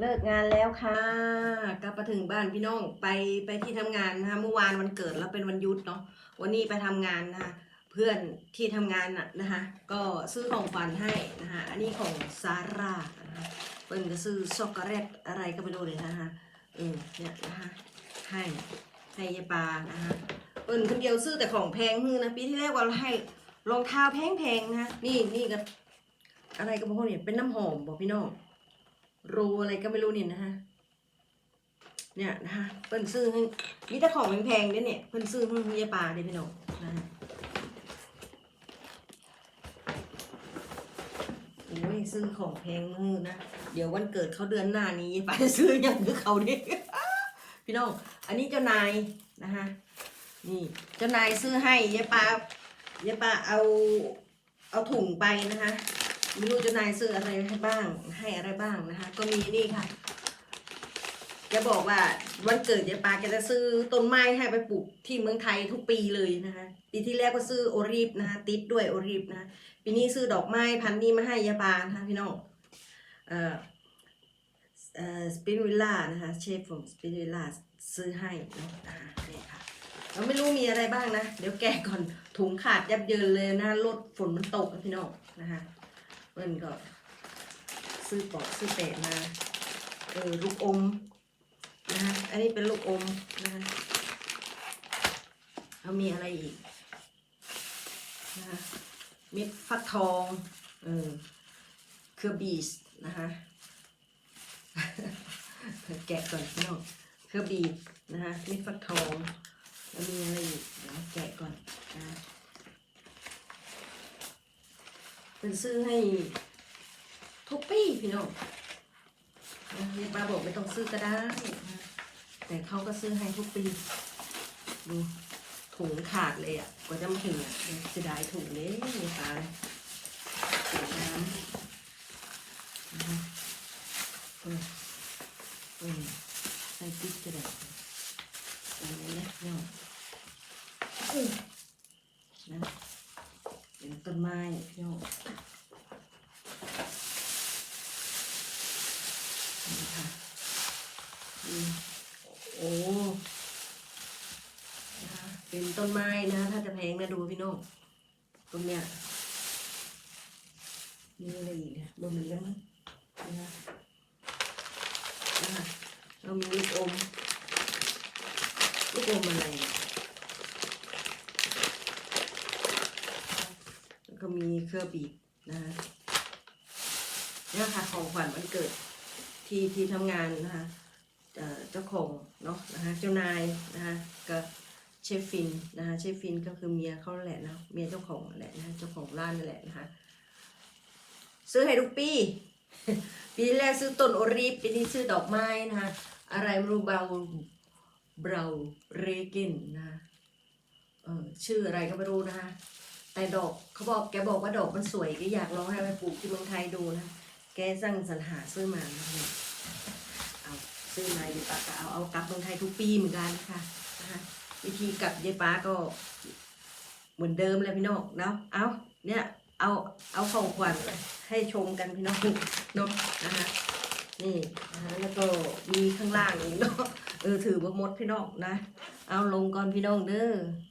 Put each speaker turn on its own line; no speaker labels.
เลิกงานแล้วค่ะ กลับมาถึงบ้านพี่น้องไปไปที่ทำงานนะคะเมื่อวานวันเกิดแล้วเป็นวันหยุดเนาะวันนี้ไปทำงานนะคะเพื่อนที่ทำงานน่ะนะคะก็ซื้อของขวัญให้นะคะอันนี้ของซาร่านะคะเปิ้ลก็ซื้อช็อกโกแลตอะไรก็ไม่รู้เลยนะคะเออเนี่ยนะคะให้ให้ยาปานะคะเปิ้ลคนเดียวซื้อแต่ของแพงฮือนะปีที่แล้วว่าให้รองเท้าแพงๆนะะนี่นี่ก็อะไรก็บอกเนี่ยเป็นน้ำหอมบอกพี่น้อง รอะไรก็ไม่รู้นี่นะฮะเนี่ยนะคะเพิ่นซื้อมีแต่ของแพงๆเนี่ยเนี่ยเพิ่นซื้อให้ยายปลาเด้พี่น้องนะโอ้ยซื้อของแพงมือนะ เดี๋ยววันเกิดเขาเดือนหน้านี้ยายปลาจะซื้ออย่างคือเขาดิพี่น้อง อันนี้เจ้านายนะคะนี่เจ้านายซื้อให้ยายปลายายปลาเอาเอาถุงไปนะคะ ไม่รู้จะนายซื้ออะไรให้บ้าง ให้อะไรบ้างนะคะ ก็มีนี่ค่ะแกบอกว่าวันเกิดยายปาแกจะซื้อต้นไม้ให้ไปปลูกที่เมืองไทยทุกปีเลยนะคะปีที่แรกก็ซื้อโอรีฟนะคะติดด้วยโอรีฟนะคะปีนี้ซื้อดอกไม้พันนี้มาให้ยายปานะคะพี่น้องเอ่อเอ่อสปินวิลล่านะคะเชฟของสปินวิลล่าซื้อให้นะนะคะนี่ค่ะเราไม่รู้มีอะไรบ้างนะ เดี๋ยวแกะก่อนถุงขาดยับเยินเลยนะรถฝนมันตกนะพี่น้องนะคะ เปิ้ลก็ ซื้อปอกซื้อเตะมาเออลูกอมนะคะอันนี้เป็นลูกอมนะคะแล้วมีอะไรอีกนะคะเม็ดฟักทองเออเครือบีสนะคะแกะก่อนพี่น้องเครือบีดนะคะเม็ดฟักทองแล้วมีอะไรอีกเดี๋ยวแกะก่อนนะ เป็นซื้อให้ทุกปีพี่น้องนะยายป้าบอกไม่ต้องซื้อก็ได้ แต่เขาก็ซื้อให้ทุกปีดูถุงขาดเลยอะกว่าจะมาถึงอะจะได้ถุงเลยยายป้าถุงน้ำนะคะเออเออใส่ติ๊กจะได้อันนี้นะพี่น้องนะ ต้นไม้พี่น้องนี่ค่ะโอ้นะคะเป็นต้นไม้นะถ้าจะแพงนะดูพี่น้องตรงเนี้ยมีอะไรอีกเนี่ยบนเหลืองนะคะนะคะเรามีลูกอมลูกอมอะไรเนี่ย แล้ว ก็มีเครือบีบนะคะเนี่ยค่ะของขวัญวันเกิดที่ที่ทำงานนะคะเจ้าของเนาะนะคะเจ้านายนะคะก็เชฟฟินนะคะเชฟฟินก็คือเมียเขาแหละนะเมียเจ้าของแหละนะเจ้าของร้านนั่นแหละนะคะซื้อให้ทุกปีปีแรกซื้อต้นโอรีปีนี้ซื้อดอกไม้นะคะอะไรไม่รู้เบาเบาเรเกนนะคะเออชื่ออะไรก็ไม่รู้นะคะ แต่ดอกเขาบอกแกบอกว่าดอกมันสวยก็อยากลองให้ไปปลูกที่เมืองไทยดูนะ แกสั่งสรรหาซื้อมาเนี่ยเอาซื้อมาเยายป้าก็เอาเอากลับเมืองไทยทุกปีเหมือนกันค่ะนะคะวิธีกลับยายป้าก็ เหมือนเดิมเลยพี่น้องเนาะเอาเนี่ยเอาเอาของขวัญให้ชมกันพี่น้องเนาะนะคะนี่นะแล้วก็มีข้างล่างอีกเนาะเออถือว่ามดพี่น้องนะ เอาลงก่อนพี่น้องเด้อ